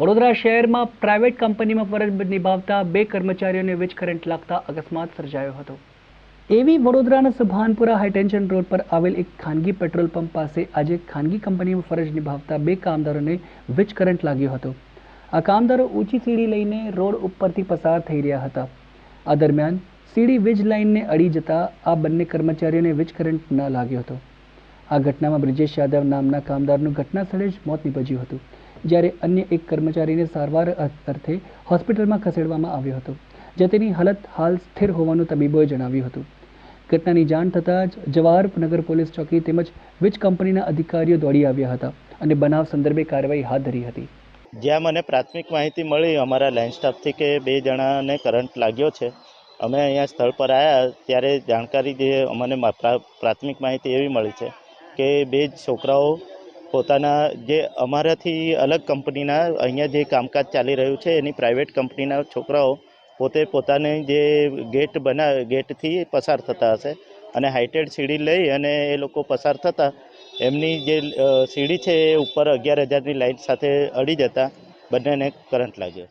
વડોદરા શહેરમાં પ્રાઇવેટ કંપનીમાં ફરજ નિભાવતા બે કર્મચારીઓને વીજ કરંટ લાગતા અકસ્માત સર્જાયો હતો. એવી વડોદરાના સભાનપુરા હાઈટેન્શન રોડ પર આવેલ એક ખાનગી પેટ્રોલ પંપ પાસે આજે ખાનગી કંપનીમાં ફરજ નિભાવતા બે કામદારોને વીજ કરંટ લાગ્યો હતો. આ કામદારો ઊંચી સીડી લઈને રોડ ઉપરથી પસાર થઈ રહ્યા હતા. આ દરમિયાન સીડી વીજ લાઇનને અડી જતા આ બંને કર્મચારીઓને વીજ કરંટ ન લાગ્યો હતો. આ ઘટનામાં બ્રિજેશ યાદવ નામના કામદારનું ઘટના સ્થળે જ મોત નીપજ્યું હતું, જ્યારે અન્ય એક કર્મચારીને સારવાર અર્થે હોસ્પિટલમાં ખસેડવામાં આવ્યો હતો, જ્યાં તેની હાલત હાલ સ્થિર હોવાનું તબીબોએ જણાવ્યું હતું. ઘટનાની જાણ થતાં જ જવાહર નગર પોલીસ ચોકી તેમજ વીજ કંપનીના અધિકારીઓ દોડી આવ્યા હતા અને બનાવ સંદર્ભે કાર્યવાહી હાથ ધરી હતી. જ્યાં મને પ્રાથમિક માહિતી મળી, અમારા લાઇન સ્ટાફથી કે બે જણાને કરંટ લાગ્યો છે. અમે અહીંયા સ્થળ પર આવ્યા ત્યારે જાણકારી જે અમને પ્રા- પ્રાથમિક માહિતી એવી મળી છે કે બે છોકરાઓ પોતાના જે અમારાથી અલગ કંપનીના અહીંયા જે કામકાજ ચાલી રહ્યું છે, એની પ્રાઇવેટ કંપનીના છોકરાઓ પોતે પોતાને જે ગેટ બના ગેટથી પસાર થતા હશે અને હાઇટેડ સીડી લઈ અને એ લોકો પસાર થતા, એમની જે સીડી છે એ ઉપર અગિયાર હજારની લાઇટ સાથે અડી જતા બંનેને કરંટ લાગ્યો.